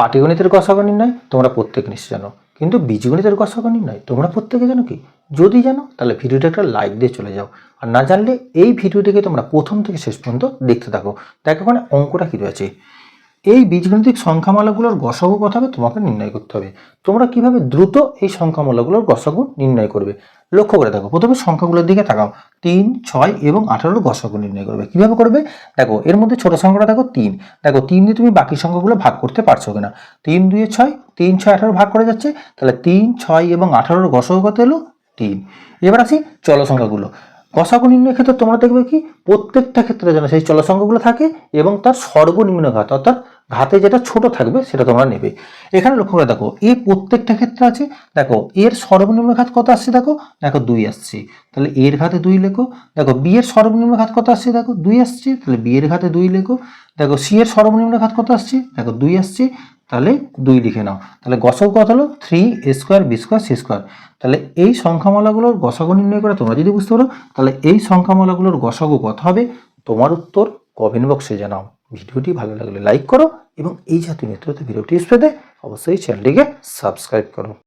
পাটিগণিতের গসাগু নির্ণয় তোমরা প্রত্যেক নিশ্চয় জানো। কিন্তু বীজগণিতের গসাগু নির্ণয় তোমরা প্রত্যেকে জানো কি? যদি জানো, তাহলে ভিডিওটা একটা লাইক দিয়ে চলে যাও। আর না জানলে এই ভিডিওটিকে তোমরা প্রথম থেকে শেষ পর্যন্ত দেখতে থাকো। দেখো ওখানে অঙ্কটা কী রয়েছে। এই বীজগণিতিক সংখ্যামালাগুলোর গসাগু কত হবে, তোমাকে নির্ণয় করতে হবে। তোমরা কীভাবে দ্রুত এই সংখ্যামালাগুলোর গসাগু নির্ণয় করবে? লক্ষ্য করে দেখো, প্রথমে সংখ্যাগুলোর দিকে তাকাও। তিন, ছয় এবং আঠারোর গসাগু নির্ণয় করবে। কীভাবে করবে? দেখো, এর মধ্যে ছোট সংখ্যাটা দেখো তিন। দেখো, তিন দিয়ে তুমি বাকি সংখ্যাগুলো ভাগ করতে পারছ কিনা? তিন, দুয়ে ছয়, তিন, ছয়, আঠারো ভাগ করে যাচ্ছে। তাহলে তিন, ছয় এবং আঠারোর গসাগু কত এলো? তিন। এবার আসি চল সংখ্যাগুলো গসাগু নির্ণয়ের ক্ষেত্রে তোমরা দেখবে কি? প্রত্যেকটা ক্ষেত্রে যেন সেই চল সংখ্যাগুলো থাকে এবং তার সর্বনিম্ন ঘাত, অর্থাৎ ঘাতে যেটা ছোট থাকবে সেটা তোমরা নেবে। এখানে লক্ষ্য করে দেখো, এ প্রত্যেকটা ক্ষেত্রে আছে, দেখো, এর সর্বনিম্ন ঘাত কত আসছে দেখো? দেখো, দুই আসছে। তাহলে এর ঘাতে দুই লেখো। দেখো, বি এর সর্বনিম্ন ঘাত কত আসছে দেখো? দুই আসছে। তাহলে বি এর ঘাতে দুই লেখো। দেখো, সি এর সর্বনিম্ন ঘাত কত আসছে? দেখো, দুই আসছে। তাহলে দুই লিখে নাও। তাহলে গসক কত হলো? Three A square B square C square তাহলে এই সংখ্যামালাগুলোর গসাগু নির্ণয় করে তোমরা যদি বুঝতে পারো, তাহলে এই সংখ্যামালাগুলোর গসাগু কত হবে? তোমার উত্তর কমেন্ট বক্সে জানাও। ভিডিওটি ভালো লাগলে লাইক করো এবং এই জাতীয় নেতৃত্বে ভিডিওটি পেতে অবশ্যই চ্যানেলটিকে সাবস্ক্রাইব করো।